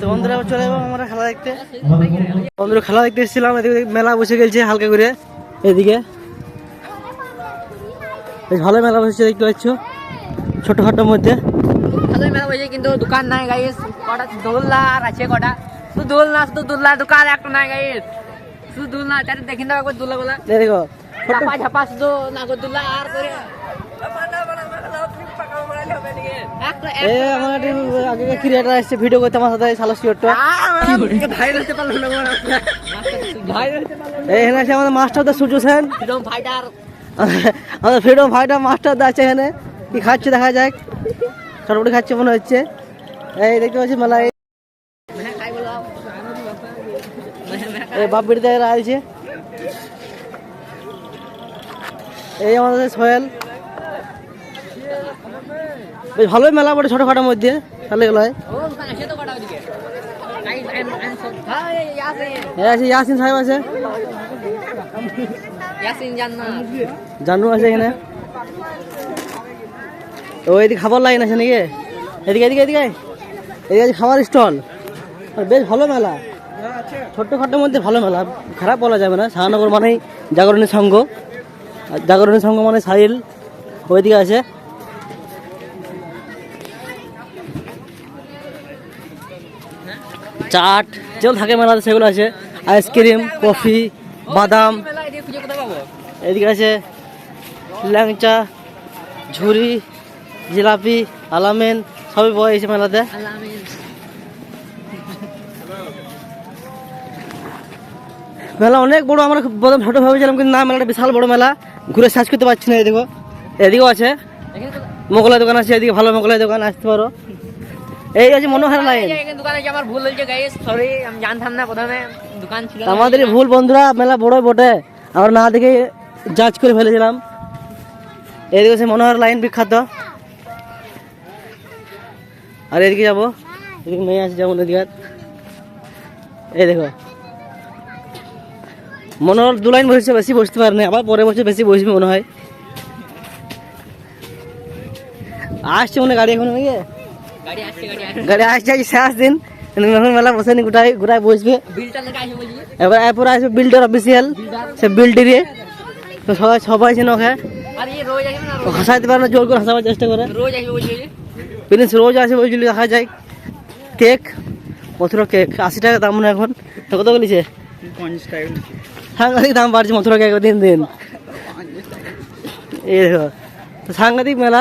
তো বন্ধুরা চলে যাব আমরা খেলা দেখতে। বন্ধুরা খেলা দেখতে এসেছিলাম এদিকে মেলা বসে গেছে হালকা করে। এদিকে। বেশ ভালো মেলা বসেছে দেখতে পাচ্ছ। ছোটখাটোর মধ্যে। ভালোই মেলা বসে কিন্তু দোকান নাই গাইস কটা দোলনা আর আছে কটা। শুধু দোলনা শুধু দোলনা দোকান একটা নাই গাইস শুধু দোলনা চারি দেখিন দাও দোলা এই দেখো ঝাপা ঝাপা শুধু নাগর দোলা আর করে। এ আমার একটা আগে ক্রিয়েটার আসছে ভিডিও করতে আমার সাথে সালো শিওরটা ভাইরাল হতে পারল না ভাইরাল এই এখানে আছে আমাদের মাস্টার দা সূর্য সেন ফ্রিডম ফাইটার আমাদের ফ্রিডম ফাইটার মাস্টার দা আছে এখানে। কি খাচ্ছে দেখা যাক। চটপটি খাচ্ছে মনে হচ্ছে। এই দেখতে পাচ্ছি মেলা এই- বাপ বেড়িতে এরা আছে এই আমাদের সোহেল। বেশ ভালোই মেলা পড়ে ছোটখাটোর মধ্যে তাহলে গেল হয়। ইয়াসিন সাহেব আছে। জানু আছে এখানে। ও এদিকে খাবার লাইন আছে নাকি? এদিকে এদিকে এদিকে। এদিকে আছে খাবার স্টল। বেশ ভালো মেলা। ছোট্ট খাটোর মধ্যে ভালো মেলা। খারাপ বলা যাবে না। শাহনগর মানেই জাগরণী সংঘ জাগরণী সংঘ মানে সাহিল। ওইদিকে আছে। চাট, যেগুলো থাকে মেলাতে সেগুলো আছে। আইসক্রিম, কফি, বাদাম। এদিকে আছে ল্যাংচা, ঝুরি, জিলাপি, আলামেন, সবই পাওয়া গেছে মেলাতে। মেলা অনেক বড়, আমরা প্রথম ছোট ভেবেছিলাম, কিন্তু না, মেলাটা বিশাল বড় মেলা। ঘুরে সার্চ করতে পারছি না এদিকে এদিকেও আছে। মোগলাই দোকান আছে, এদিকে ভালো মোগলাই দোকান, আসতে পারো। এই আছে মনোহর লাইন। দোকানে আমার ভুল হয়েছে গাইস সরি আমি জানতাম না প্রথমে। দোকান ছিল আমাদের ভুল বন্ধুরা মেলা বড় বটে। আমরা না দেখে জাজ করে ফেলেছিলাম। এদিকে আছে মনোহর লাইন বিখ্যাত। আর এদিকে যাব। এদিকে মেয়ে আছে যেমন এদিকে। এই দেখো। মনোহর দু লাইন বসেছে বেশি বসতে পারে না। আবার পরে বসে বেশি বসবে মনে হয়। আসছে মনে হয় গাড়ি এখন নাকি? গাড়ি আসছে শেষ দিন। এখন মেলা বসেনি গোটাই গোটায় বসবে। এবার এরপর আসবে বিল্ডার অফিসিয়াল সে বিল্ডারে তো সবাই সবাই যেন ওকে না হাসাইতে পারে না জোর করে হাসাবার চেষ্টা করে। প্রিন্স রোজ আসে বলছিল দেখা যায় কেক মথুরা কেক আশি টাকা দাম হয় এখন। তো কত বলিছে? সাংঘাতিক দাম বাড়ছে মথুরা কেক দিন দিন। এই দেখো। সাংঘাতিক মেলা।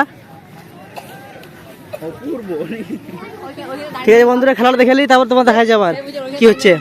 ঠিক আছে বন্ধুরা খেলাটা দেখে তারপর তোমার দেখা যাবার। কি হচ্ছে?